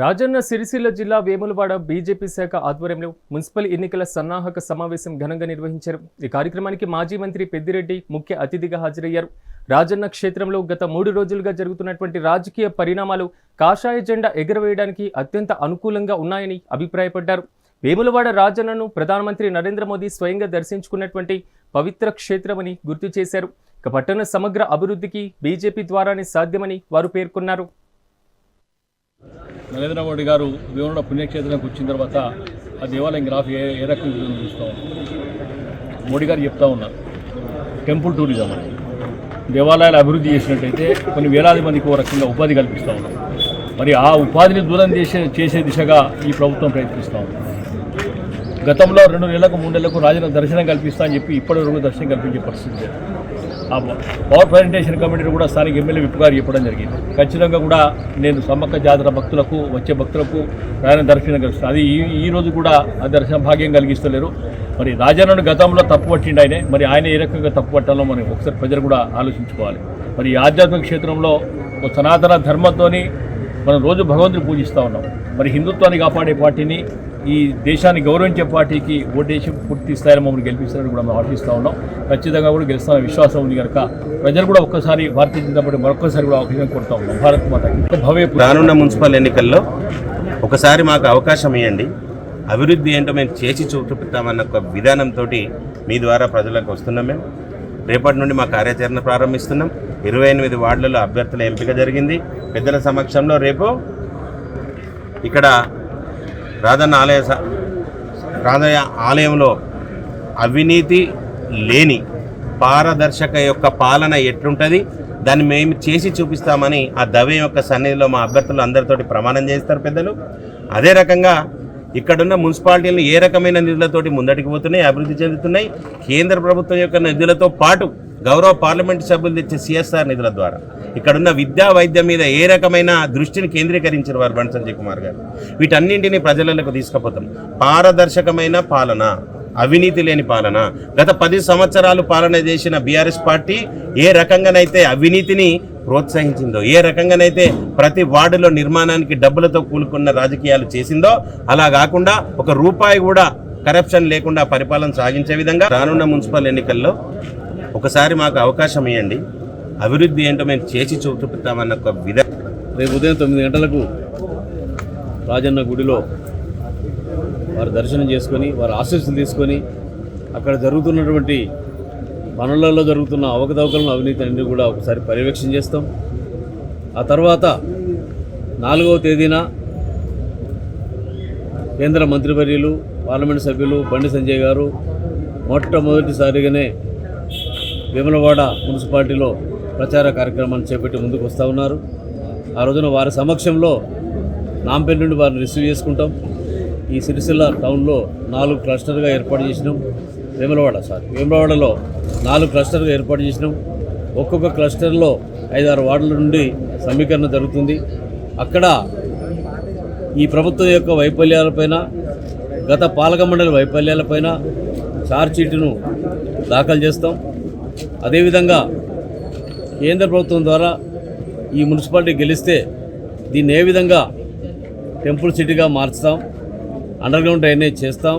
రాజన్న సిరిసిల్ల జిల్లా వేములవాడ బీజేపీ శాఖ ఆధ్వర్యంలో మున్సిపల్ ఎన్నికల సన్నాహక సమావేశం ఘనంగా నిర్వహించారు. ఈ కార్యక్రమానికి మాజీ మంత్రి పెద్దిరెడ్డి ముఖ్య అతిథిగా హాజరయ్యారు. రాజన్న క్షేత్రంలో గత మూడు రోజులుగా జరుగుతున్నటువంటి రాజకీయ పరిణామాలు కాషాయ జెండా ఎగరవేయడానికి అత్యంత అనుకూలంగా ఉన్నాయని అభిప్రాయపడ్డారు. వేములవాడ రాజన్నను ప్రధానమంత్రి నరేంద్ర మోదీ స్వయంగా దర్శించుకున్నటువంటి పవిత్ర క్షేత్రమని గుర్తు చేశారు. ఇక పట్టణ సమగ్ర అభివృద్ధికి బీజేపీ ద్వారానే సాధ్యమని వారు పేర్కొన్నారు. నరేంద్ర మోడీ గారు వివరణ పుణ్యక్షేత్రానికి వచ్చిన తర్వాత ఆ దేవాలయం గ్రాఫ్ ఏ ఏ రకంగా చూస్తాం. మోడీ గారు చెప్తా ఉన్నారు. టెంపుల్ టూరిజం అని. దేవాలయాలు అభివృద్ధి చేసినట్టయితే కొన్ని వేలాది మందికి ఓ రకంగా ఉపాధి కల్పిస్తూ ఉన్నారు. మరి ఆ ఉపాధిని దూరం చేసే చేసే దిశగా ఈ ప్రభుత్వం ప్రయత్నిస్తూ ఉంది. గతంలో రెండు నెలలకు మూడు నెలలకు రాజన దర్శనం కల్పిస్తా అని చెప్పి ఇప్పటివరకు దర్శనం కల్పించే పరిస్థితి లేదు. పవర్ ప్రజెంటేషన్ కమిటీని కూడా స్థానిక ఎమ్మెల్యే విప్పు గారు చెప్పడం జరిగింది. ఖచ్చితంగా కూడా నేను సమ్మక్క జాతర భక్తులకు వచ్చే భక్తులకు ప్రయాణ దర్శనం కలుస్తాను. అది ఈ ఈ రోజు కూడా ఆ దర్శన భాగ్యం కలిగిస్తలేరు. మరి రాజన్నను గతంలో తప్పు పట్టిండు ఆయనే. మరి ఆయన ఏ రకంగా తప్పు పట్టాలో మనం ఒకసారి ప్రజలు కూడా ఆలోచించుకోవాలి. మరి ఈ ఆధ్యాత్మిక క్షేత్రంలో ఒక సనాతన ధర్మంతోని మనం రోజు భగవంతుని పూజిస్తూ ఉన్నాం. మరి హిందుత్వాన్ని కాపాడే పార్టీని ఈ దేశాన్ని గౌరవించే పార్టీకి ఓటేసి పూర్తి స్థాయిలో మమ్మల్ని గెలిపిస్తారని కూడా మేము ఆశిస్తూ ఉన్నాం. ఖచ్చితంగా కూడా గెలుస్తామనే విశ్వాసం ఉంది కనుక ప్రజలు కూడా ఒక్కసారి భారతీయ జనతా పార్టీ మరొకసారి కూడా అవకాశం కొడతా ఉన్నాం. భారత్ మాతకి భవ్య రానున్న మున్సిపల్ ఎన్నికల్లో ఒకసారి మాకు అవకాశం ఇవ్వండి అభివృద్ధి ఏంటో మేము చేసి చూపిస్తామన్న ఒక విధానంతో మీ ద్వారా ప్రజలకు వస్తున్నాం మేము. రేపటి నుండి మా కార్యాచరణ ప్రారంభిస్తున్నాం. ఇరవై ఎనిమిది వార్డులలో అభ్యర్థుల ఎంపిక జరిగింది. పెద్దల సమక్షంలో రేపు ఇక్కడ రాధన్న ఆలయ స- ఆలయంలో అవినీతి లేని పారదర్శక యొక్క పాలన ఎట్లుంటుంది? దాన్ని మేము చేసి చూపిస్తామని ఆ దవ్య యొక్క సన్నిధిలో మా అభ్యర్థులు అందరితోటి ప్రమాణం చేస్తారు పెద్దలు. అదే రకంగా ఇక్కడున్న మున్సిపాలిటీలు ఏ రకమైన నిధులతోటి ముందటికి పోతున్నాయి అభివృద్ధి చెందుతున్నాయి? కేంద్ర ప్రభుత్వం యొక్క నిధులతో పాటు గౌరవ పార్లమెంట్ సభ్యులు తెచ్చే సిఎస్ఆర్ నిధుల ద్వారా. ఇక్కడున్న విద్యా వైద్యం మీద ఏ రకమైన దృష్టిని కేంద్రీకరించారు వారు బండి సంజయ్ కుమార్ గారు? వీటన్నింటినీ ప్రజలకు తీసుకుపోతాం. పారదర్శకమైన పాలన అవినీతి లేని పాలన. గత పది సంవత్సరాలు పాలన చేసిన బీఆర్ఎస్ పార్టీ ఏ రకంగానైతే అవినీతిని ప్రోత్సహించిందో ఏ రకంగానైతే ప్రతి వార్డులో నిర్మాణానికి డబ్బులతో కూలుకున్న రాజకీయాలు చేసిందో అలా కాకుండా ఒక రూపాయి కూడా కరప్షన్ లేకుండా పరిపాలన సాగించే విధంగా రానున్న మున్సిపల్ ఎన్నికల్లో ఒకసారి మాకు అవకాశం ఇవ్వండి అభివృద్ధి ఏంటో మేము చేసి చూపిస్తామన్న ఒక విధ రేపు ఉదయం తొమ్మిది గంటలకు రాజన్న గుడిలో వారు దర్శనం చేసుకొని వారి ఆశీస్సులు తీసుకొని అక్కడ జరుగుతున్నటువంటి పనులలో జరుగుతున్న అవకతవకలను అవినీతి అన్ని కూడా ఒకసారి పర్యవేక్షణ చేస్తాం. ఆ తర్వాత నాలుగవ తేదీన కేంద్ర మంత్రివర్యులు పార్లమెంట్ సభ్యులు బండి సంజయ్ గారు మొట్టమొదటిసారిగానే వేములవాడ మున్సిపాలిటీలో ప్రచార కార్యక్రమాన్ని చేపట్టి ముందుకు వస్తూ ఉన్నారు. ఆ రోజున వారి సమక్షంలో నాంపేట నుండి వారిని రిసీవ్ చేసుకుంటాం. ఈ సిరిసిల్ల టౌన్లో నాలుగు క్లస్టర్గా ఏర్పాటు చేసినాం. వేములవాడ సారీ వేములవాడలో నాలుగు క్లస్టర్గా ఏర్పాటు చేసినాం. ఒక్కొక్క క్లస్టర్లో ఐదారు వార్డుల నుండి సమీకరణ జరుగుతుంది. అక్కడ ఈ ప్రభుత్వం యొక్క వైఫల్యాలపైన గత పాలక మండలి వైఫల్యాలపైన ఛార్జ్షీట్ను దాఖలు చేస్తాం. అదేవిధంగా కేంద్ర ప్రభుత్వం ద్వారా ఈ మున్సిపాలిటీ గెలిస్తే దీన్ని ఏ విధంగా టెంపుల్ సిటీగా మార్చుతాం అండర్గ్రౌండ్ డ్రైనేజ్ చేస్తాం